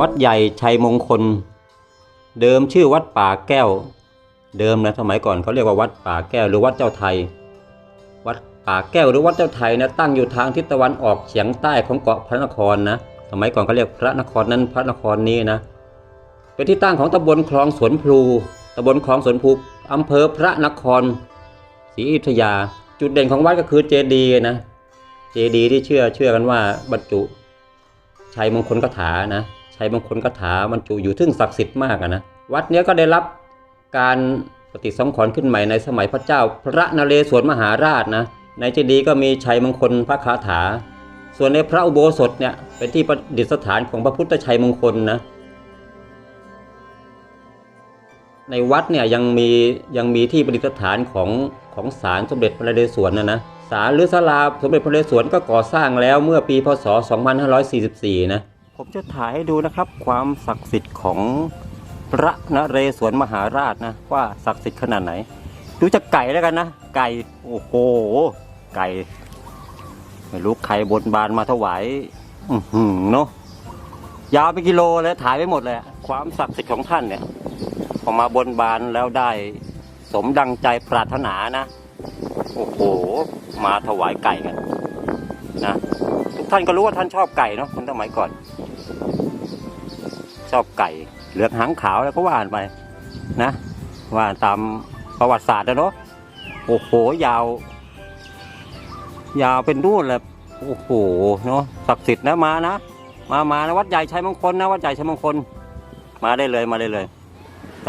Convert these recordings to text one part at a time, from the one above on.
วัดใหญ่ชัยมงคล เดิมชื่อวัดป่าแก้ว เดิมนะสมัยก่อนเขาเรียกว่าวัดป่าแก้วหรือวัดเจ้าไทย วัดป่าแก้วหรือวัดเจ้าไทยนะตั้งอยู่ทางทิศตะวันออกเฉียงใต้ของเกาะพระนครนะ สมัยก่อนเขาเรียกพระนครนั้นพระนครนี้นะ เป็นที่ตั้งของตำบลคลองสวนพลูตำบลคลองสวนพลูอำเภอพระนครศรีอยุธยา จุดเด่นของวัดก็คือเจดีย์นะ เจดีย์ที่เชื่อเชื่อกันว่าบรรจุชัยมงคลคาถานะ ชัยมงคลคาถาบรรจุอยู่ทึ่งศักดิ์สิทธิ์มากนะวัดเนี้ยก็ได้รับการปฏิสังขรณ์ขึ้นใหม่ในสมัยพระเจ้าพระนเรศวรมหาราชนะในเจดีย์ก็มีชัยมงคลพระคาถา ส่วนในพระอุโบสถเนี่ยเป็นที่ประดิษฐานของพระพุทธชัยมงคลนะในวัดเนี่ยยังมียังมีที่ประดิษฐานของของศาลสมเด็จพระนเรศวรนะนะศาลหรือศาลาสมเด็จพระนเรศวรก็ก่อสร้างแล้วเมื่อปีพศ 2544 นะ ผมจะถ่ายให้ดูนะครับ ความศักดิ์สิทธิ์ของพระนเรศวรมหาราชนะ ว่าศักดิ์สิทธิ์ขนาดไหน ดูจากไก่แล้วกันนะ ไก่โอ้โห ไก่ไม่รู้ใครบนบานมาถวายอือหือเนาะยาวไปกิโลเลยถ่ายไปหมดเลยความศักดิ์สิทธิ์ของท่านเนี่ยพอมาบนบานแล้วได้สมดังใจปรารถนานะ โอ้โห มาถวายไก่กันนะ ท่านก็รู้ว่าท่านชอบไก่เนาะคนสมัยก่อน ชอบไก่ เหลืองหางขาวแล้วก็ว่านไปนะว่าตามประวัติศาสตร์นะเนาะโอ้โหยาว ยาวเป็นนู่นเลยโอ้โหเนาะศักดิ์สิทธิ์นะมานะมามานะวัดใหญ่ชัยมงคลนะวัดใหญ่ชัยมงคล มาได้เลยมาได้เลย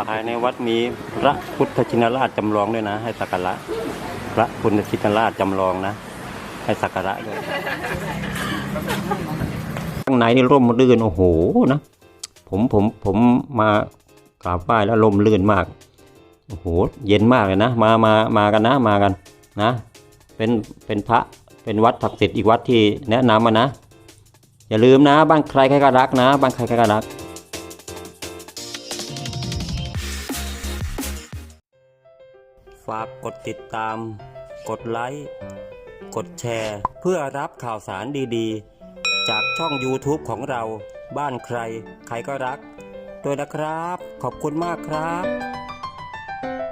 ภายในวัดมีพระพุทธชินราชจำลองด้วยนะ ให้สักการะพระพุทธชินราชจำลองนะ ให้สักการะด้วยข้างในนี่ร่มรื่นโอ้โหนะผมผมผมมากราบไหว้แล้วร่มรื่นมาก โอ้โห เย็นมากเลยนะ มา มา มากันนะ มากันนะ เป็น เป็นพระ เป็นวัดศักดิ์สิทธิ์อีกวัดที่แนะนำมานะ อย่าลืมนะ บ้านใครใครก็รักนะ บ้านใครใครก็รัก ฝากกดติดตาม กดไลค์ กดแชร์ เพื่อรับข่าวสารดีๆ จากช่อง YouTube ของเรา บ้านใคร ใครก็รัก โดยนะครับ ขอบคุณมากครับ